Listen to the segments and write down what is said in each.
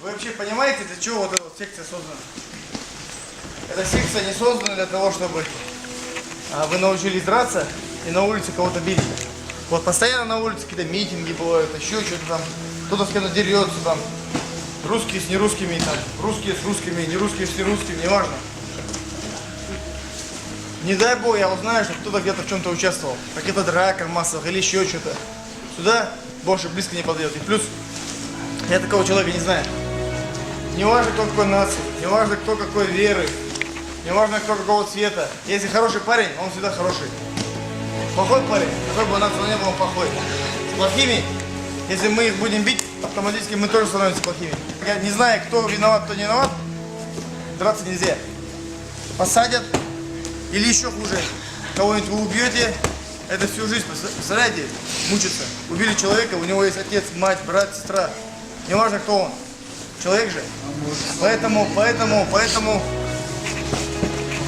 вообще понимаете, для чего вот эта вот секция создана? Эта секция не создана для того, чтобы а, вы научились драться и на улице кого-то бить. Вот постоянно на улице какие-то митинги бывают, еще что-то там. Кто-то с кем-то дерется там. Русские с нерусскими, там, русские с русскими, не русские с нерусскими, неважно. Не дай бог, я узнаю, что кто-то где-то в чем-то участвовал. в Каких-то драках массовых или еще что-то. Сюда больше близко не подойдет. И плюс, я такого человека не знаю. Не важно, кто какой нации, не важно, кто какой веры, не важно, кто какого цвета. Если хороший парень, он всегда хороший. Плохой парень, какой бы он нации не был, он плохой. С плохими, если мы их будем бить, автоматически мы тоже становимся плохими. Я не знаю, кто виноват, кто не виноват, драться нельзя. Посадят, или еще хуже, кого-нибудь вы убьете, это всю жизнь, представляете, мучиться. Убили человека, у него есть отец, мать, брат, сестра. Неважно, кто он. Человек же. Поэтому, поэтому, поэтому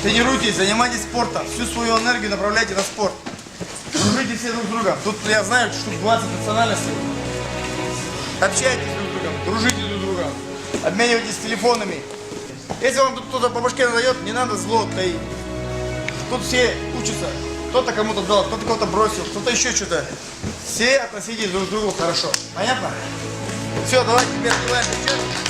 тренируйтесь, занимайтесь спортом. Всю свою энергию направляйте на спорт. Дружите все друг с другом. Тут я знаю, штук 20 национальностей. Общайтесь друг с другом, дружите друг с другом. Обменивайтесь телефонами. Если вам тут кто-то по башке надает, не надо зло таить. Тут все учатся. Кто-то кому-то дал, кто-то кого-то бросил, кто-то еще что-то. Все относитесь друг к другу хорошо. Понятно? Все, давайте теперь открываем печать.